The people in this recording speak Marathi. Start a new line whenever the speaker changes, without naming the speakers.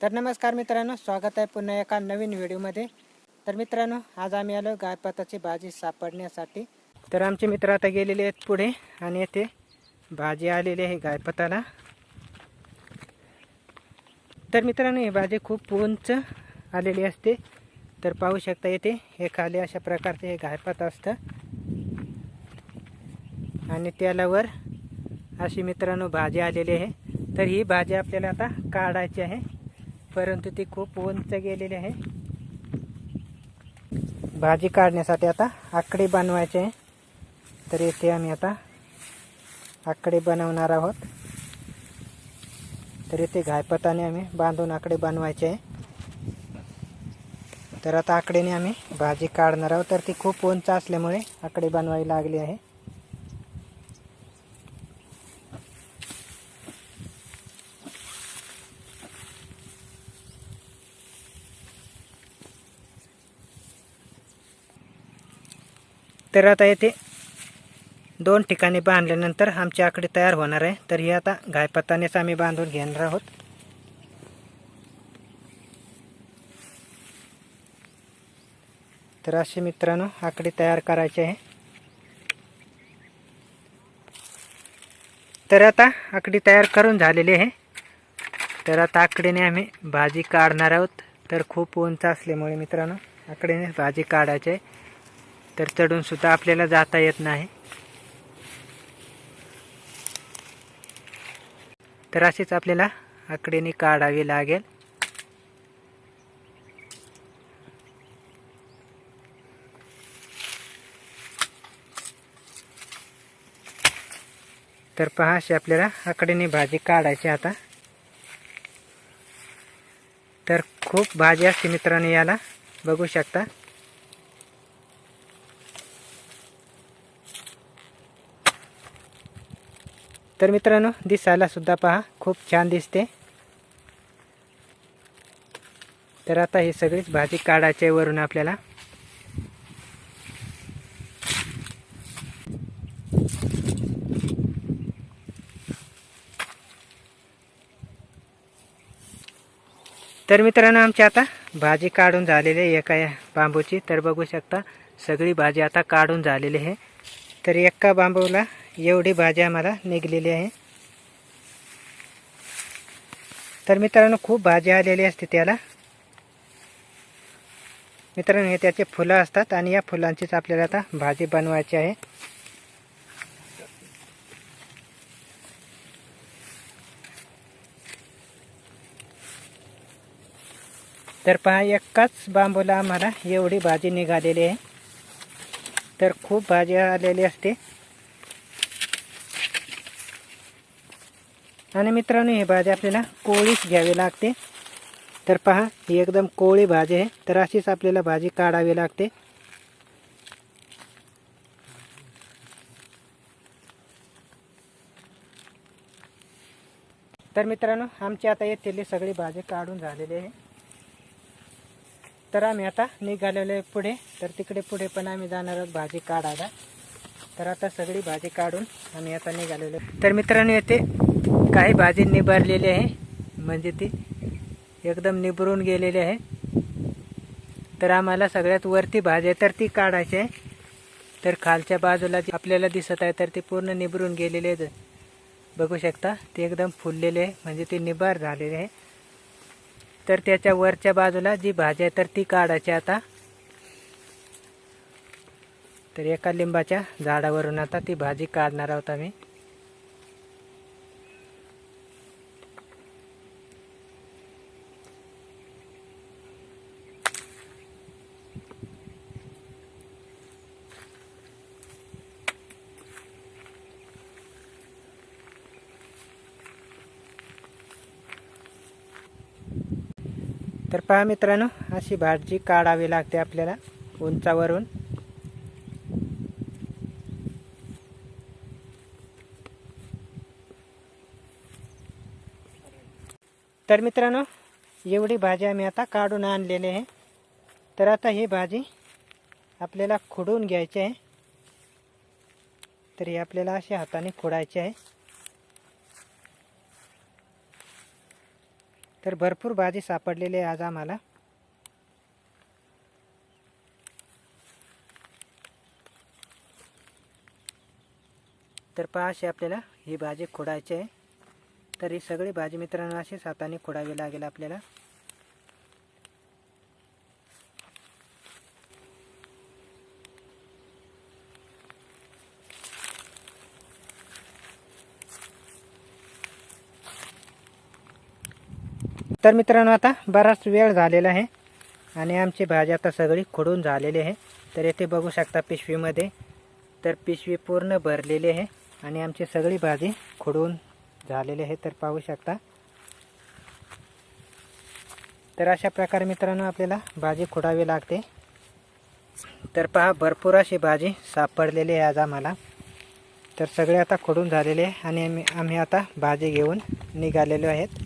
तर नमस्कार मित्रांनो स्वागत आहे पुन्हा एका नवीन व्हिडिओमध्ये. तर मित्रांनो आज आम्ही आलो गायपाताची भाजी सापडण्यासाठी. तर आमचे मित्र आता गेलेले आहेत पुढे आणि येथे भाजी आलेली आहे गायपताला तर मित्रांनो ही भाजी खूप उंच आलेली असते. तर पाहू शकता येते हे खाली अशा प्रकारचे हे गायपात असतं. आणि त्याला वर अशी मित्रांनो भाजी आलेली आहे. तर ही भाजी आपल्याला आता काढायची आहे. परंतु ती खूप उंच गेलेली आहे. भाजी काढण्यासाठी आता आकडे बनवायचे आहे. तर येथे आम्ही आता आकडे बनवणार आहोत. तर इथे घायपताने आम्ही बांधून आकडे बनवायचे आहे. तर आता आकडेने आम्ही भाजी काढणार आहोत. तर ती खूप उंच असल्यामुळे आकडे बनवावी लागली आहे. तर आता येथे दोन ठिकाणी बांधल्यानंतर आमची आकडे तयार होणार आहे. तर ही आता घायपत्तानेच आम्ही बांधून घेणार आहोत. तर असे मित्रांनो आकडे तयार करायचे आहे. तर आता आकडी तयार करून झालेली आहे. तर आता आकडीने आम्ही भाजी काढणार आहोत. तर खूप उंच असल्यामुळे मित्रांनो आकडीने भाजी काढायची आहे. तर चढून सुद्धा आपल्याला जाता येत नाही. तर अशीच आपल्याला आकडेने काढावी लागेल. तर पहा अशी आपल्याला आकडेने भाजी काढायची आता. तर खूप भाजी असते मित्रांनो याला. बघू शकता. तर मित्रांनो दिसायला सुद्धा पहा खूप छान दिसते. तर आता ही सगळीच भाजी काढायची आहे वरून आपल्याला. तर मित्रांनो आमची आता भाजी काढून झालेली आहे एका या बांबूची. तर बघू शकता सगळी भाजी आता काढून झालेली आहे. तर एका बांबूला एवढी भाजी आम्हाला निघलेली आहे. तर मित्रांनो खूप भाजी आलेली असते त्याला. मित्रांनो हे त्याचे फुलं असतात आणि या फुलांचीच आपल्याला आता भाजी बनवायची आहे. तर पहा एकाच बांबूला आम्हाला एवढी भाजी निघालेली आहे. तर खूप भाजी आलेली असते. आणि मित्रांनो ही भाजी आपल्याला कोळीच घ्यावी लागते. तर पहा ही एकदम कोळी भाजी आहे. तर अशीच आपल्याला भाजी काढावी लागते. तर मित्रांनो आमची आता येथील सगळी भाजी काढून झालेली आहे. तर आम्ही आता निघालेलो आहे पुढे. तर तिकडे पुढे पण आम्ही जाणार आहोत भाजी काढायला. तर आता सगळी भाजी काढून आम्ही आता निघालेलो तर मित्रांनो येथे काही भाजी निभारलेली आहे. म्हणजे ती एकदम निभरून गेलेली आहे. तर आम्हाला सगळ्यात वरती भाजी आहे तर ती काढायची आहे. तर खालच्या बाजूला जी आपल्याला दिसत आहे तर ती पूर्ण निभरून गेलेली आहे. बघू शकता ती एकदम फुललेली आहे. म्हणजे ती निबार झालेली आहे. तर त्याच्या वरच्या बाजूला जी भाजी आहे तर ती काढायची आता. तर एका लिंबाच्या झाडावरून आता ती भाजी काढणार आहोत आम्ही. तर पहा मित्रांनो अशी भाजी काढावी लागते आपल्याला उंचावरून. तर मित्रांनो एवढी भाजी आम्ही आता काढून आणलेली आहे. तर आता ही भाजी आपल्याला खुडून घ्यायची आहे. तर ही आपल्याला अशी हाताने खुडायची आहे. तर भरपूर भाजी सापडलेली आहे आज आम्हाला. तर पहाशी आपल्याला ही भाजी खोडायची आहे. तर ही सगळी भाजी मित्रांनो अशीच हाताने खोडावी लागेल आपल्याला. तर मित्रांनो आता बराच वेळ झालेला आहे आणि आमची भाजी आता सगळी खोडून झालेली आहे. तर येथे बघू शकता पिशवीमध्ये. तर पिशवी पूर्ण भरलेली आहे आणि आमची सगळी भाजी खोडून झालेली आहे. तर पाहू शकता. तर अशा प्रकारे मित्रांनो आपल्याला भाजी खोडावी लागते. तर पहा भरपूर अशी भाजी सापडलेली आहे आज आम्हाला. तर सगळे आता खोडून झालेले आहे आणि आम्ही आम्ही आता भाजी घेऊन निघालेलो आहेत.